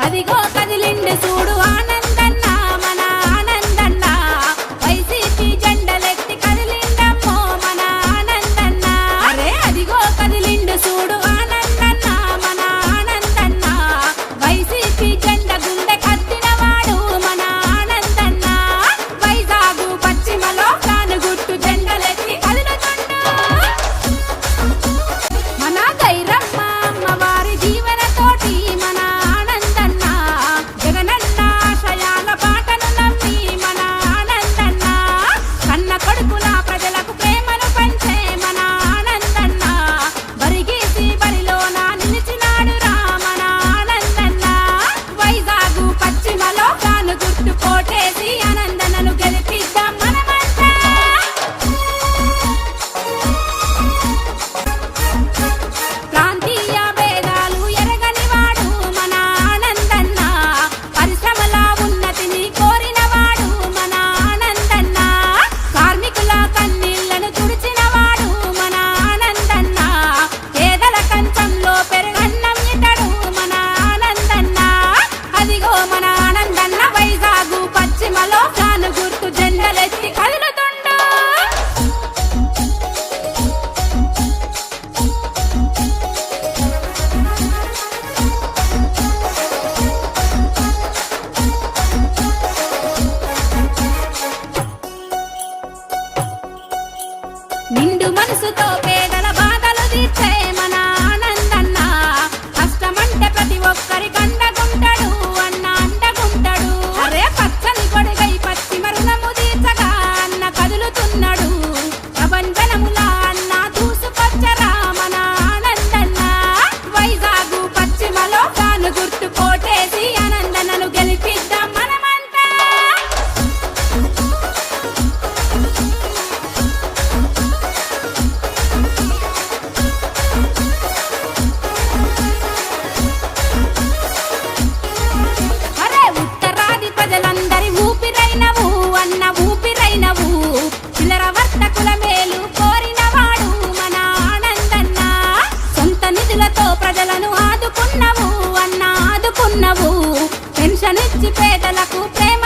అదిగో కదిలిండి చూడు ఆన మనసుతో పేదల పేదలకు ప్రేమను